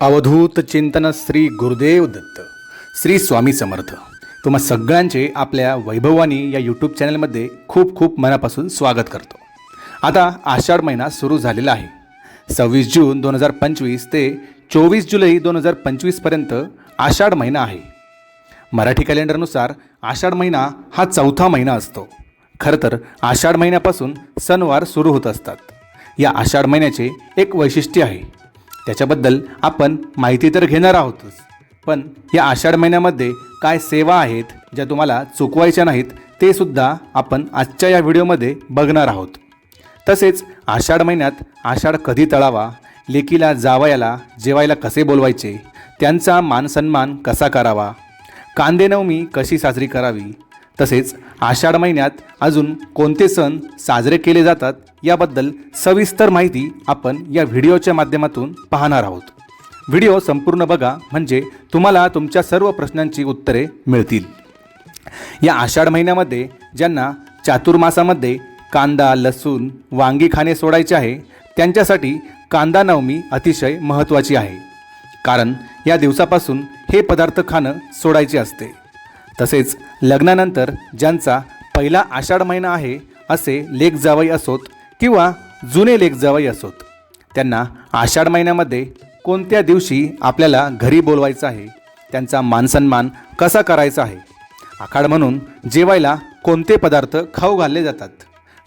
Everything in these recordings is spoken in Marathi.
अवधूत चिंतन श्री गुरुदेव दत्त श्री स्वामी समर्थ. तुम्हा सगळ्यांचे आपल्या वैभवानी या यूट्यूब चॅनलमध्ये खूप खूप मनापासून स्वागत करतो. आता आषाढ महिना सुरू झालेला आहे. सव्वीस जून दोन हजार पंचवीस ते चोवीस जुलै दोन हजार पंचवीसपर्यंत आषाढ महिना आहे. मराठी कॅलेंडरनुसार आषाढ महिना हा चौथा महिना असतो. खरं तर आषाढ महिन्यापासून सणवार सुरू होत असतात. या आषाढ महिन्याचे एक वैशिष्ट्य आहे. त्याच्याबद्दल आपण माहिती तर घेणार आहोतच. पण या आषाढ महिन्यामध्ये काय सेवा आहेत ज्या तुम्हाला चुकवायच्या नाहीत ते सुद्धा आपण आजच्या या व्हिडिओमध्ये बघणार आहोत. तसेच आषाढ महिन्यात आषाढ कधी तळावा लेकीला जावयाला जेवायला कसे बोलवायचे त्यांचा मानसन्मान कसा करावा कांदेनवमी कशी साजरी करावी तसेच आषाढ महिन्यात अजून कोणते सण साजरे केले जातात याबद्दल सविस्तर माहिती आपण या व्हिडिओच्या माध्यमातून पाहणार आहोत. व्हिडिओ संपूर्ण बघा म्हणजे तुम्हाला तुमच्या सर्व प्रश्नांची उत्तरे मिळतील. या आषाढ महिन्यामध्ये ज्यांना चातुर्मासामध्ये कांदा लसूण वांगी खाणे सोडायचे आहे त्यांच्यासाठी कांदा नवमी अतिशय महत्त्वाची आहे. कारण या दिवसापासून हे पदार्थ खाणं सोडायचे असते. तसेच लग्नानंतर ज्यांचा पहिला आषाढ महिना आहे असे लेख जावई असोत किंवा जुने लेख जावई असोत त्यांना आषाढ महिन्यामध्ये कोणत्या दिवशी आपल्याला घरी बोलवायचं आहे त्यांचा मानसन्मान कसा करायचा आहे आखाड म्हणून जेवायला कोणते पदार्थ खाऊ घालले जातात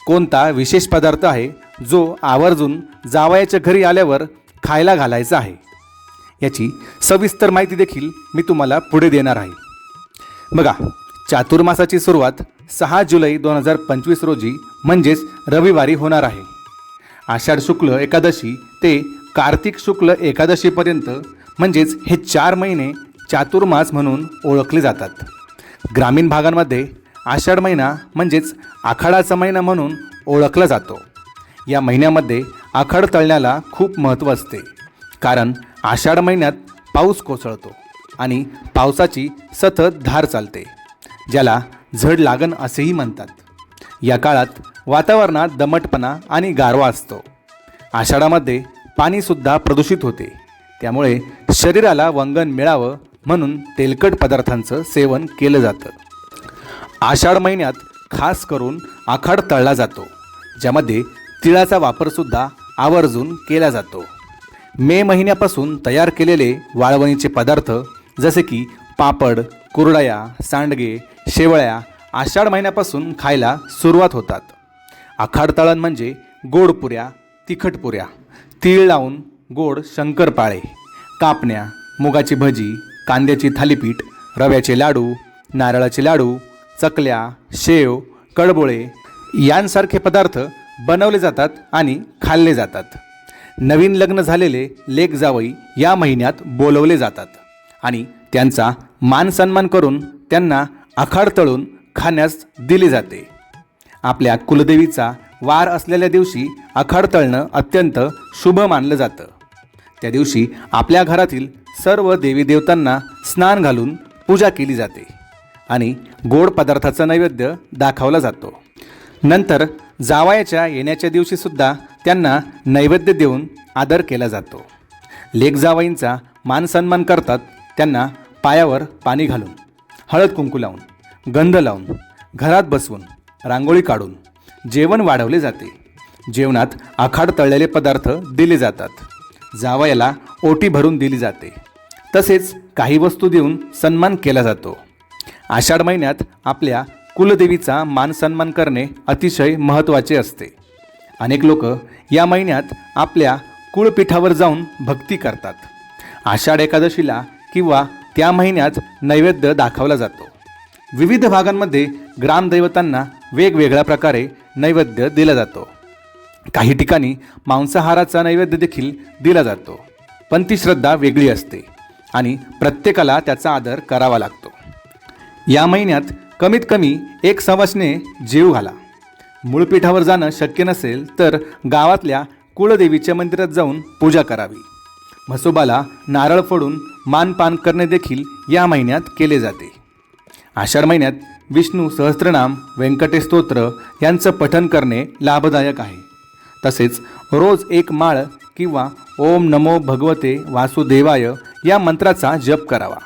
कोणता विशेष पदार्थ आहे जो आवर्जून जावयाच्या घरी आल्यावर खायला घालायचा आहे याची सविस्तर माहिती देखील मी तुम्हाला पुढे देणार आहे. बघा चातुर्मासाची सुरुवात सहा जुलै दोन हजार पंचवीस रोजी म्हणजेच रविवारी होणार आहे. आषाढ शुक्ल एकादशी ते कार्तिक शुक्ल एकादशीपर्यंत म्हणजेच हे चार महिने चातुर्मास म्हणून ओळखले जातात. ग्रामीण भागांमध्ये आषाढ महिना म्हणजेच आखाडाचा महिना म्हणून ओळखला जातो. या महिन्यामध्ये आखाड तळण्याला खूप महत्त्व असते. कारण आषाढ महिन्यात पाऊस कोसळतो आणि पावसाची सतत धार चालते. ज्याला झड लागण असेही म्हणतात. या काळात वातावरणात दमटपणा आणि गारवा असतो. आषाढामध्ये पाणीसुद्धा प्रदूषित होते. त्यामुळे शरीराला वंगण मिळावं म्हणून तेलकट पदार्थांचं सेवन केलं जातं. आषाढ महिन्यात खास करून आखाड तळला जातो ज्यामध्ये तिळाचा वापरसुद्धा आवर्जून केला जातो. मे महिन्यापासून तयार केलेले वाळवणीचे पदार्थ जसे की पापड कुरडया सांडगे शेवळ्या आषाढ महिन्यापासून खायला सुरुवात होतात. आखाडतळण म्हणजे गोड पुऱ्या तीळ लावून गोड शंकरपाळे कापण्या मुगाची भजी कांद्याची थालीपीठ रव्याचे लाडू नारळाचे लाडू चकल्या शेव कडबोळे यांसारखे पदार्थ बनवले जातात आणि खाल्ले जातात. नवीन लग्न झालेले लेक जावई या महिन्यात बोलवले जातात आणि त्यांचा मान सन्मान करून त्यांना आखाड तळून खाण्यास दिली जाते. आपल्या कुलदेवीचा वार असलेल्या दिवशी आखाड तळणं अत्यंत शुभ मानलं जातं. त्या दिवशी आपल्या घरातील सर्व देवी देवतांना स्नान घालून पूजा केली जाते आणि गोड पदार्थाचा नैवेद्य दाखवला जातो. नंतर जावयाच्या येण्याच्या दिवशीसुद्धा त्यांना नैवेद्य देऊन आदर केला जातो. लेक जावाईंचा मानसन्मान करतात त्यांना पायावर पाणी घालून हळद कुंकू लावून. गंध लावून घरात बसवून रांगोळी काढून जेवण वाढवले जाते. जेवणात आखाड तळलेले पदार्थ दिले जातात. जावयाला ओटी भरून दिली जाते. तसेच काही वस्तू देऊन सन्मान केला जातो. आषाढ महिन्यात आपल्या कुलदेवीचा मान सन्मान करणे अतिशय महत्त्वाचे असते. अनेक लोक या महिन्यात आपल्या कुळपीठावर जाऊन भक्ती करतात. आषाढ एकादशीला किंवा त्या महिन्यात नैवेद्य दाखवला जातो. विविध भागांमध्ये ग्रामदैवतांना वेगवेगळ्या प्रकारे नैवेद्य दिला जातो. काही ठिकाणी मांसाहाराचा नैवेद्य देखील दिला जातो. पण ती श्रद्धा वेगळी असते आणि प्रत्येकाला त्याचा आदर करावा लागतो. या महिन्यात कमीत कमी एक सवासने जीव घाला. मूळपीठावर जाणं शक्य नसेल तर गावातल्या कुळदेवीच्या मंदिरात जाऊन पूजा करावी. म्हसोबाला नारळ फोडून मानपान करणे देखील या महिन्यात केले जाते. आषाढ महिन्यात विष्णू सहस्त्रनाम व्यंकटेश स्तोत्र यांचं पठन करणे लाभदायक आहे. तसेच रोज एक माळ किंवा ओम नमो भगवते वासुदेवाय या मंत्राचा जप करावा.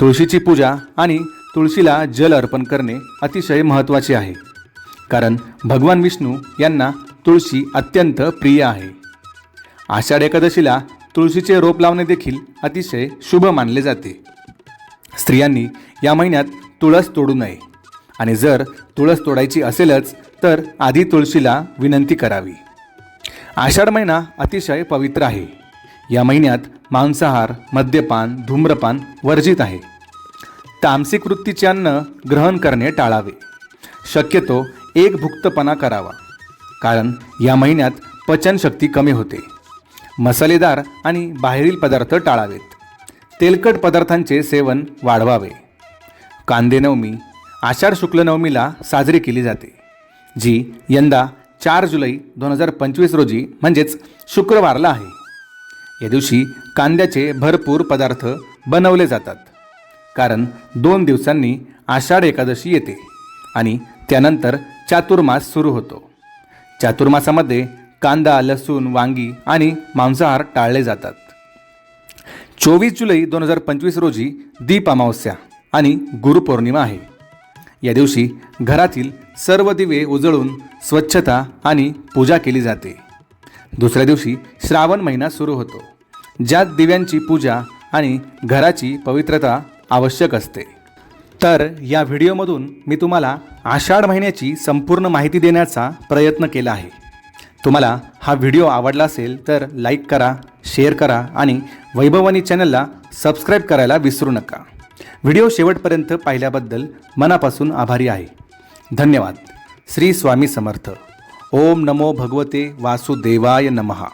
तुळशीची पूजा आणि तुळशीला जल अर्पण करणे अतिशय महत्त्वाचे आहे. कारण भगवान विष्णू यांना तुळशी अत्यंत प्रिय आहे. आषाढ एकादशीला तुळशीचे रोप लावणे देखील अतिशय शुभ मानले जाते. स्त्रियांनी या महिन्यात तुळस तोडू नये. आणि जर तुळस तोडायची असेलच तर आधी तुळशीला विनंती करावी. आषाढ महिना अतिशय पवित्र आहे. या महिन्यात मांसाहार मद्यपान धूम्रपान वर्जित आहे. तामसिक वृत्तीचे अन्न ग्रहण करणे टाळावे. शक्यतो एक भुक्तपणा करावा. कारण या महिन्यात पचनशक्ती कमी होते. मसालेदार आणि बाहेरील पदार्थ टाळावेत. तेलकट पदार्थांचे सेवन वाढवावे. कांदेनवमी आषाढ शुक्ल नवमीला साजरी केली जाते जी यंदा चार जुलै दोन हजार पंचवीस रोजी म्हणजेच शुक्रवारला आहे. या दिवशी कांद्याचे भरपूर पदार्थ बनवले जातात कारण दोन दिवसांनी आषाढ एकादशी येते आणि त्यानंतर चातुर्मास सुरू होतो. चातुर्मासामध्ये कांदा लसूण वांगी आणि मांसाहार टाळले जातात. चोवीस जुलै दोन हजार पंचवीस रोजी दीप अमावस्या आणि गुरुपौर्णिमा आहे. या दिवशी घरातील सर्व दिवे उजळून स्वच्छता आणि पूजा केली जाते. दुसऱ्या दिवशी श्रावण महिना सुरू होतो. ज्यात दिव्यांची पूजा आणि घराची पवित्रता आवश्यक असते. तर या व्हिडिओमधून मी तुम्हाला आषाढ महिन्याची संपूर्ण माहिती देण्याचा प्रयत्न केला आहे. तुम्हाला हा व्हिडिओ आवडला असेल तर लाईक करा शेअर करा आणि वैभवानी चॅनलला सबस्क्राईब करायला विसरू नका. व्हिडिओ शेवटपर्यंत पाहिल्याबद्दल मनापासून आभारी आहे. धन्यवाद. श्री स्वामी समर्थ. ओम नमो भगवते वासुदेवाय नमहा